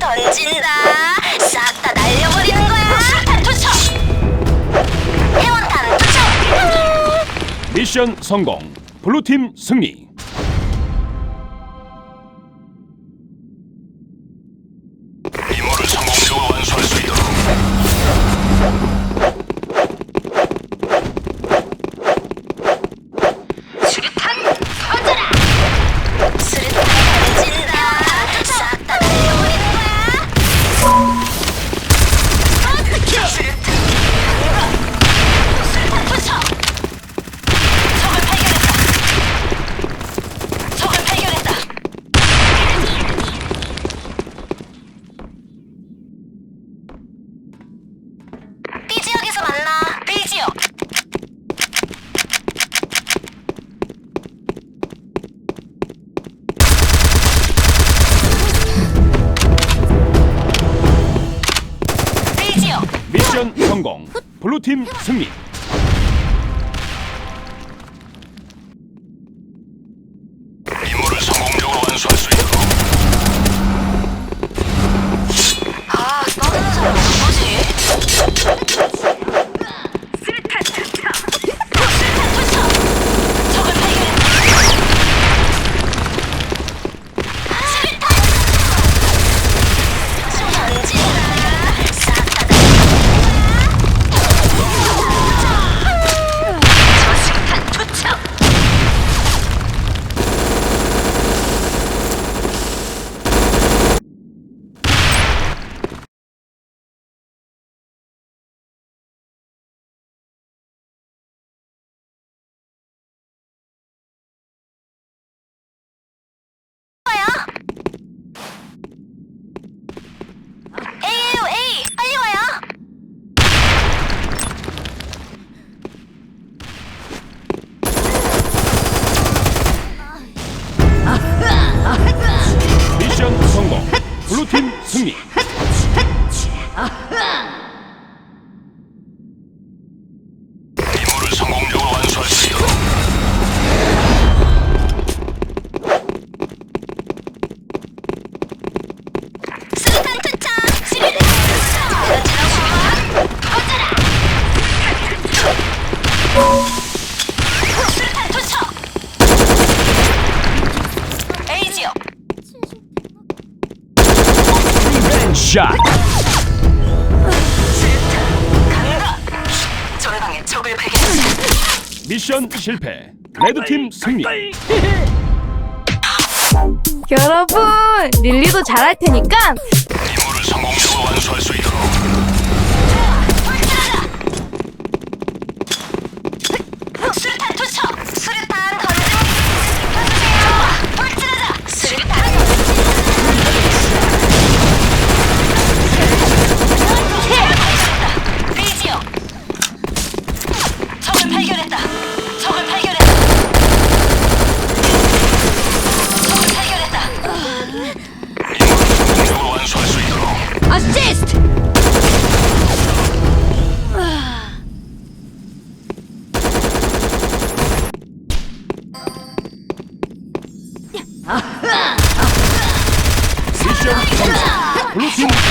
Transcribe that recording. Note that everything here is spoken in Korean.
던진다. 싹 다 날려버리는 거야. 탄 투척. 회원탄 투척. 미션 성공. 블루팀 승리. 성공. 블루팀 승리. 샷. 전방에 미션 실패. 레드팀 승리. 여러분, 릴리도 잘할 테니까 임무를 성공적으로 완수할 수 있도록 Looking.